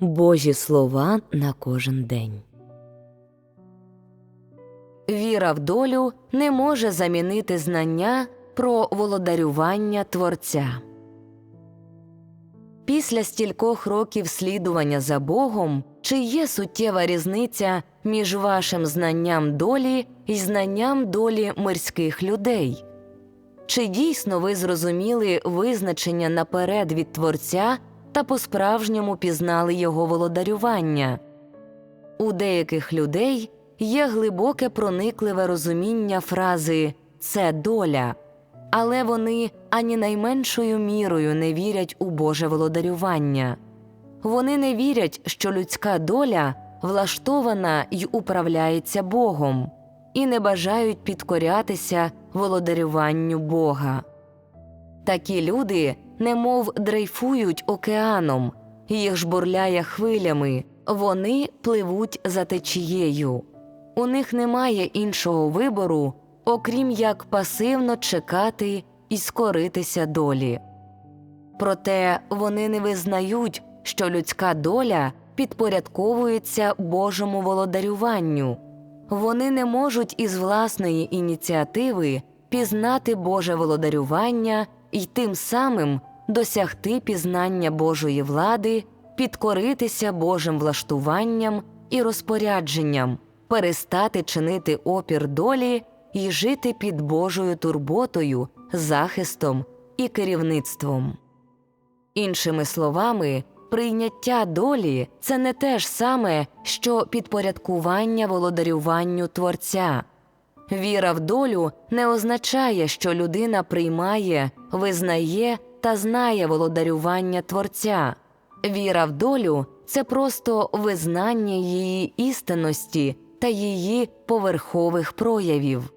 Божі слова на кожен день. Віра в долю не може замінити знання про володарювання Творця. Після стількох років слідування за Богом чи є суттєва різниця між вашим знанням долі і знанням долі мирських людей? Чи дійсно ви зрозуміли визначення наперед від Творця та по-справжньому пізнали його володарювання? У деяких людей є глибоке проникливе розуміння фрази це доля, але вони ані найменшою мірою не вірять у Боже володарювання. Вони не вірять, що людська доля влаштована й управляється Богом, і не бажають підкорятися володарюванню Бога. Такі люди, немов дрейфують океаном, їх жбурляє хвилями, вони пливуть за течією. У них немає іншого вибору, окрім як пасивно чекати і скоритися долі. Проте вони не визнають, що людська доля підпорядковується Божому володарюванню. Вони не можуть із власної ініціативи пізнати Боже володарювання і тим самим досягти пізнання Божої влади, підкоритися Божим влаштуванням і розпорядженням, перестати чинити опір долі і жити під Божою турботою, захистом і керівництвом. Іншими словами, прийняття долі це не те ж саме, що підпорядкування володарюванню Творця. Віра в долю не означає, що людина приймає, визнає та знає володарювання Творця. Віра в долю це просто визнання її істинності та її поверхових проявів.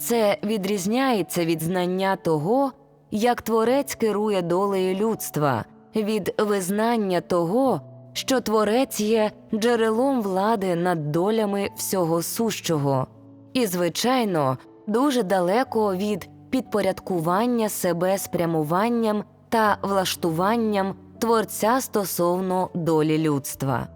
Це відрізняється від знання того, як творець керує долею людства, від визнання того, що творець є джерелом влади над долями всього сущого, і, звичайно, дуже далеко від підпорядкування себе спрямуванням та влаштуванням творця стосовно долі людства.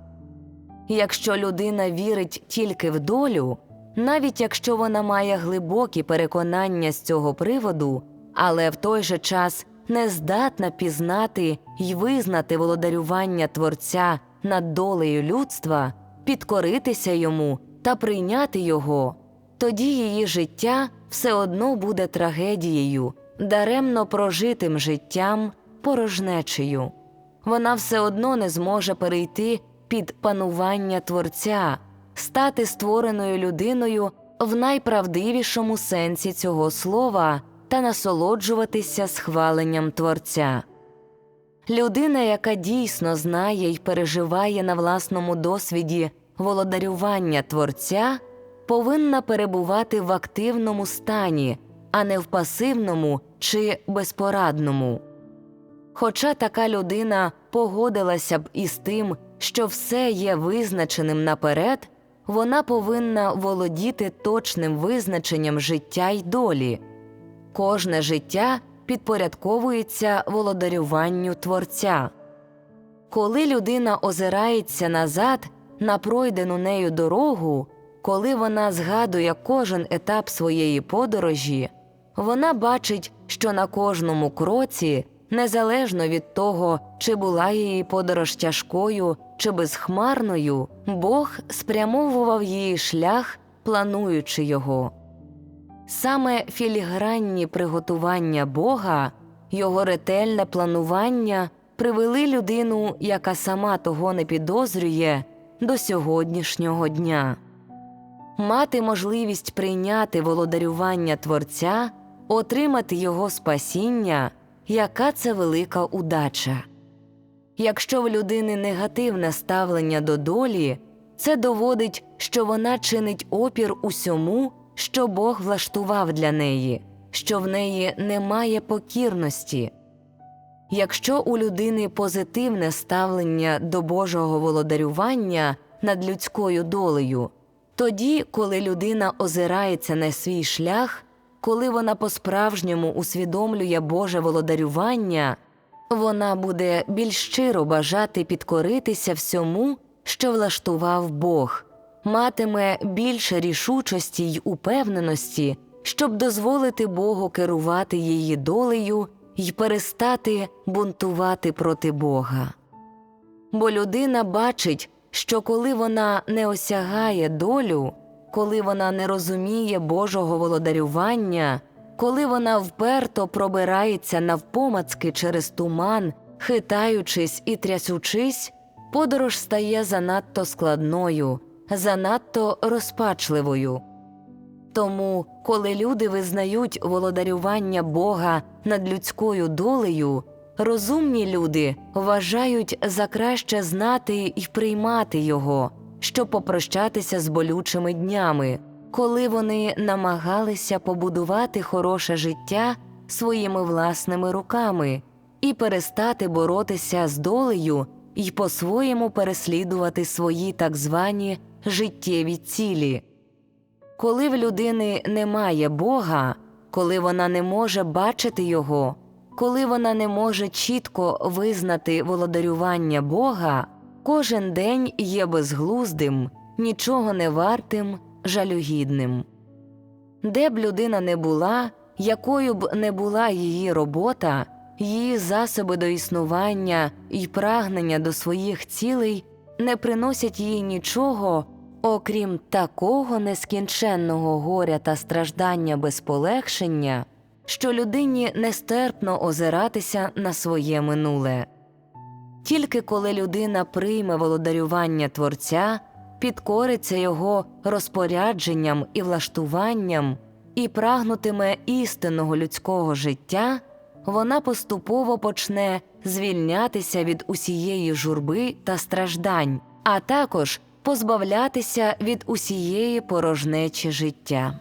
Якщо людина вірить тільки в долю, навіть якщо вона має глибокі переконання з цього приводу, але в той же час не здатна пізнати й визнати володарювання Творця над долею людства, підкоритися йому та прийняти його, тоді її життя все одно буде трагедією, даремно прожитим життям, порожнечею. Вона все одно не зможе перейти під панування Творця, стати створеною людиною в найправдивішому сенсі цього слова та насолоджуватися схваленням Творця. Людина, яка дійсно знає і переживає на власному досвіді володарювання Творця, повинна перебувати в активному стані, а не в пасивному чи безпорадному. Хоча така людина погодилася б із тим, що все є визначеним наперед, вона повинна володіти точним визначенням життя й долі. Кожне життя підпорядковується володарюванню Творця. Коли людина озирається назад на пройдену нею дорогу, коли вона згадує кожен етап своєї подорожі, вона бачить, що на кожному кроці, незалежно від того, чи була її подорож тяжкою чи безхмарною, Бог спрямовував її шлях, плануючи його. Саме філігранні приготування Бога, його ретельне планування привели людину, яка сама того не підозрює, до сьогоднішнього дня. Мати можливість прийняти володарювання Творця, отримати його спасіння, яка це велика удача. Якщо в людини негативне ставлення до долі, це доводить, що вона чинить опір усьому, що Бог влаштував для неї, що в неї немає покірності. Якщо у людини позитивне ставлення до Божого володарювання над людською долею, тоді, коли людина озирається на свій шлях, коли вона по-справжньому усвідомлює Боже володарювання, вона буде більш щиро бажати підкоритися всьому, що влаштував Бог, матиме більше рішучості й упевненості, щоб дозволити Богу керувати її долею й перестати бунтувати проти Бога. Бо людина бачить, що коли вона не осягає долю, коли вона не розуміє Божого володарювання, коли вона вперто пробирається навпомацки через туман, хитаючись і трясучись, подорож стає занадто складною, занадто розпачливою. Тому, коли люди визнають володарювання Бога над людською долею, розумні люди вважають за краще знати і приймати його, щоб попрощатися з болючими днями, коли вони намагалися побудувати хороше життя своїми власними руками і перестати боротися з долею і по-своєму переслідувати свої так звані життєві цілі. Коли в людини немає Бога, коли вона не може бачити Його, коли вона не може чітко визнати володарювання Бога, кожен день є безглуздим, нічого не вартим, жалюгідним. Де б людина не була, якою б не була її робота, її засоби до існування і прагнення до своїх цілей не приносять їй нічого, окрім такого нескінченного горя та страждання без полегшення, що людині нестерпно озиратися на своє минуле. Тільки коли людина прийме володарювання Творця, підкориться його розпорядженням і влаштуванням і прагнутиме істинного людського життя, вона поступово почне звільнятися від усієї журби та страждань, а також позбавлятися від усієї порожнечі життя.